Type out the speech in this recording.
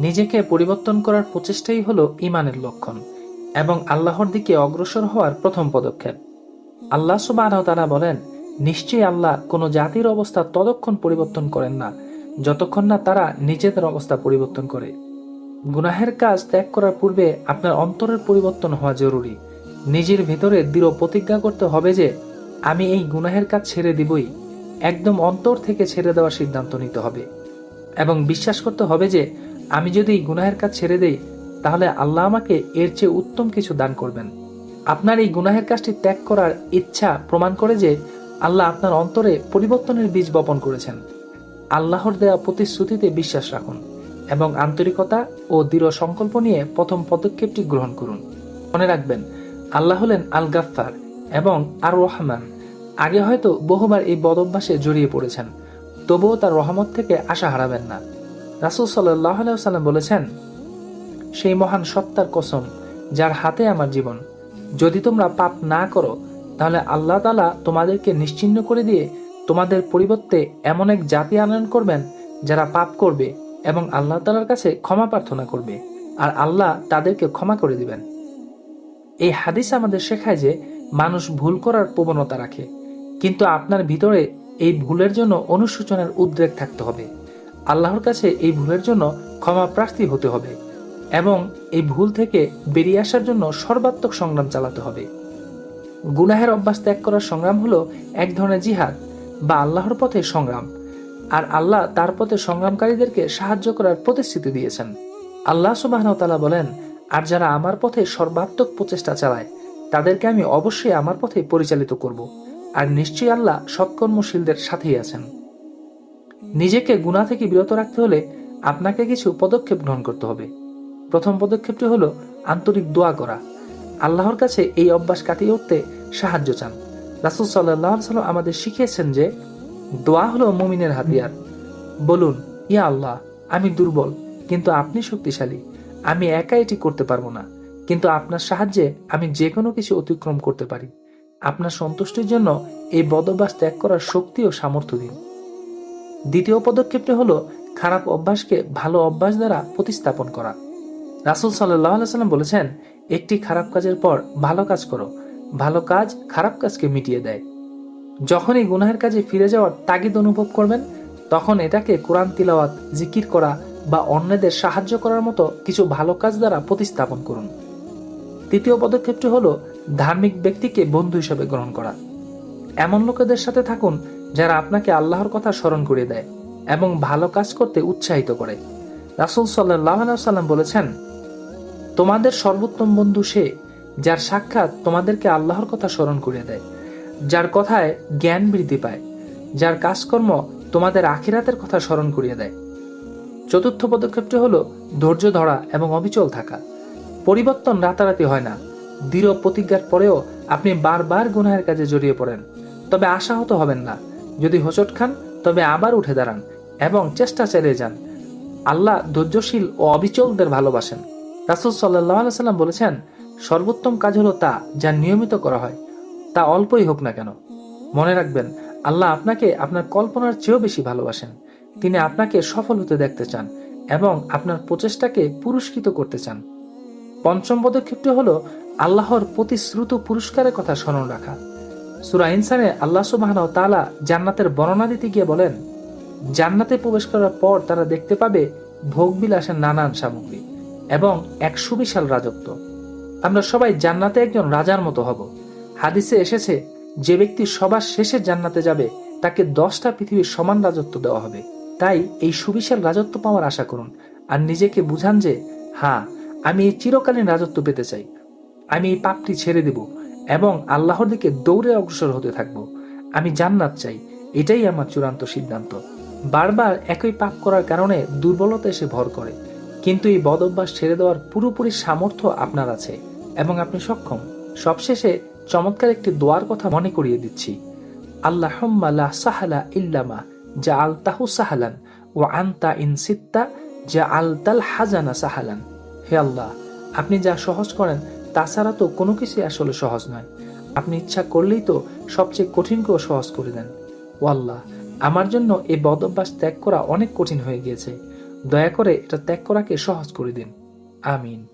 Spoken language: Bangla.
নিজেকে পরিবর্তন করার প্রচেষ্টাই হলো ইমানের লক্ষণ এবং আল্লাহর দিকে অগ্রসর হওয়ার প্রথম পদক্ষেপ। আল্লাহ সুবাহ তারা বলেন, নিশ্চয়ই আল্লাহ কোনো জাতির অবস্থা ততক্ষণ পরিবর্তন করেন না, যতক্ষণ না তারা নিজেদের অবস্থা পরিবর্তন করে। গুনাহের কাজ ত্যাগ করার পূর্বে আপনার অন্তরের পরিবর্তন হওয়া জরুরি। নিজের ভেতরে দৃঢ় প্রতিজ্ঞা করতে হবে যে, আমি এই গুনাহের কাজ ছেড়ে দিবই। একদম অন্তর থেকে ছেড়ে দেওয়ার সিদ্ধান্ত নিতে হবে। এবং বিশ্বাস করতে হবে যে আমি যদি এই গুনাহের কাজ ছেড়ে দেই, তাহলে আল্লাহ আমাকে এর চেয়ে উত্তম কিছু দান করবেন। আপনার এই গুনাহের কাজটি ত্যাগ করার ইচ্ছা প্রমাণ করে যে আল্লাহ আপনার অন্তরে পরিবর্তনের বীজ বপন করেছেন। আল্লাহর দেওয়া প্রতিশ্রুতিতে বিশ্বাস রাখুন এবং আন্তরিকতা ও দৃঢ় সংকল্প নিয়ে প্রথম পদক্ষেপটি গ্রহণ করুন। মনে রাখবেন, আল্লাহ হলেন আল গাফফার এবং আর রহমান আগে হয়তো বহুবার এই বদভ্যাসে জড়িয়ে পড়েছেন, তবুও তার রহমত থেকে আশা হারাবেন না। রাসুল সাল্লাহ সাল্লাম বলেছেন, সেই মহান সত্তার কসম যার হাতে আমার জীবন। যদি তোমরা পাপ না করো, তাহলে আল্লাহ তালা তোমাদেরকে নিশ্চিহ্ন করে দিয়ে তোমাদের পরিবর্তে এমন এক জাতি আনয়ন করবেন যারা পাপ করবে এবং আল্লাহ তালার কাছে ক্ষমা প্রার্থনা করবে আর আল্লাহ তাদেরকে ক্ষমা করে দিবেন। এই হাদিস আমাদের শেখায় যে মানুষ ভুল করার প্রবণতা রাখে, কিন্তু আপনার ভিতরে এই ভুলের জন্য অনুশোচনার উদ্রেক থাকতে হবে। আল্লাহর কাছে এই ভুলের জন্য ক্ষমা প্রার্থী হতে হবে এবং এই ভুল থেকে বেরিয়ে আসার জন্য সর্বাত্মক সংগ্রাম চালাতে হবে। গুনাহের অভ্যাস ত্যাগ করার সংগ্রাম হলো এক ধরনের জিহাদ বা আল্লাহর পথে সংগ্রাম। আর আল্লাহ তার পথে সংগ্রামকারীদেরকে সাহায্য করার প্রতিশ্রুতি দিয়েছেন। আল্লাহ সুবাহ বলেন, আর যারা আমার পথে সর্বাত্মক প্রচেষ্টা চালায়, তাদেরকে আমি অবশ্যই আমার পথে পরিচালিত করব। আর নিশ্চয়ই আল্লাহ সৎকর্মশীলদের সাথেই আছেন। নিজেকে গুণা থেকে বিরত রাখতে হলে আপনাকে কিছু পদক্ষেপ গ্রহণ করতে হবে। প্রথম পদক্ষেপটি হলো আন্তরিক দোয়া করা। আল্লাহর কাছে এই অভ্যাস কাটিয়ে উঠতে সাহায্য চান। রাসুল সাল্লাহ সাল্লাম আমাদের শিখিয়েছেন যে, দোয়া হলো মুমিনের হাতিয়ার। বলুন, ইয়া আল্লাহ, আমি দুর্বল, কিন্তু আপনি শক্তিশালী। আমি একা এটি করতে পারব না, কিন্তু আপনার সাহায্যে আমি যে কোনো কিছু অতিক্রম করতে পারি। আপনার সন্তুষ্টির জন্য এই বদভ্যাস ত্যাগ করার শক্তি ও সামর্থ্য দিন। দ্বিতীয় পদক্ষেপটি হলো খারাপ অভ্যাসকে ভালো অভ্যাস দ্বারা প্রতিস্থাপন করা। রাসুল সাল্লাহ সাল্লাম বলেছেন, একটি খারাপ কাজের পর ভালো কাজ করো। ভালো কাজ খারাপ কাজকে মিটিয়ে দেয়। যখনই গুনাহের কাজে ফিরে যাওয়ার তাগিদ অনুভব করবেন, তখন এটাকে কোরআন তিলাওয়াত, জিকির করা বা অন্যদের সাহায্য করার মতো কিছু ভালো কাজ দ্বারা প্রতিস্থাপন করুন। তৃতীয় পদক্ষেপটি হলো ধার্মিক ব্যক্তিকে বন্ধু হিসেবে গ্রহণ করা। এমন লোকেদের সাথে থাকুন যারা আপনাকে আল্লাহর কথা স্মরণ করে দেয় এবং ভালো কাজ করতে উৎসাহিত করে। রাসুল সাল্লাম বলেছেন, তোমাদের সর্বোত্তম বন্ধু সে যার সাক্ষাৎ তোমাদেরকে আল্লাহর কথা স্মরণ করে দেয়, যার কথায় জ্ঞান বৃদ্ধি পায়, যার কাজকর্ম তোমাদের আখিরাতের কথা স্মরণ করিয়ে দেয়। চতুর্থ পদক্ষেপটি হল ধৈর্য ধরা এবং অবিচল থাকা। পরিবর্তন রাতারাতি হয় না। দৃঢ় প্রতিজ্ঞার পরেও আপনি বারবার গুনাহের কাজে জড়িয়ে পড়েন। তবে আশাহত হবেন না। যদি হোঁচট খান, তবে আবার উঠে দাঁড়ান এবং চেষ্টা চালিয়ে যান। আল্লাহ ধৈর্যশীল ও অবিচলদের ভালোবাসেন। রাসুল সাল্লাহ সাল্লাম বলেছেন, সর্বোত্তম কাজ হলো তা যা নিয়মিত করা হয়, তা অল্পই হোক না কেন। মনে রাখবেন, আল্লাহ আপনাকে আপনার কল্পনার চেয়েও বেশি ভালোবাসেন। তিনি আপনাকে সফল হতে দেখতে চান এবং আপনার প্রচেষ্টাকে পুরস্কৃত করতে চান। পঞ্চম পদক্ষেপটি হলো আল্লাহর প্রতিশ্রুত পুরস্কারের কথা স্মরণ রাখা। সুরা ইনসানে আল্লাহ সুবাহ তালা জান্নাতের বর্ণনা দিতে গিয়ে বলেন, জান্নাতে প্রবেশ করার পর তারা দেখতে পাবে ভোগ বিলাসের নানান সামগ্রী এবং এক সুবিশাল রাজত্ব। আমরা সবাই জান্নাতে একজন রাজার মতো হব। হাদিসে এসেছে, যে ব্যক্তি সবার শেষে জান্নাতে যাবে, তাকে দশটা পৃথিবীর সমান রাজত্ব দেওয়া হবে। তাই এই সুবিশাল রাজত্ব পাওয়ার আশা করুন আর নিজেকে বুঝান যে হ্যাঁ আমি এই চিরকালীন রাজত্ব পেতে চাই। আমি এই পাপটি ছেড়ে দেব। এবং আল্লাহর দিকে দৌড়ে অগ্রসর হতে থাকব। আমি জান্নাত চাই, এটাই আমার চূড়ান্ত সিদ্ধান্ত। বারবার একই পাপ করার কারণে দুর্বলতা এসে ভর করে, কিন্তু এই বদ অভ্যাস ছেড়ে দেওয়ার পুরোপুরি সামর্থ্য আপনার আছে এবং আপনি সক্ষম। সবশেষে চমৎকার একটি দোয়ার কথা মনে করিয়ে দিচ্ছি। আল্লাহ সাহালা ইল্লামা যা আল তাহু সাহালান ও আন্তা ইন সিত্তা যা আলতাল হাজানা সাহালান। হে আল্লাহ, আপনি যা সহজ করেন তাছাড়া তো কোনো কিছুই আসলে সহজ নয়। আপনি ইচ্ছা করলেই তো সবচেয়ে কঠিনকেও সহজ করে দেন। ওয়াল্লাহ, আমার জন্য এই বদ অভ্যাস ত্যাগ করা অনেক কঠিন হয়ে গিয়েছে। দয়া করে এটা ত্যাগ করাকে সহজ করে দিন। আমিন।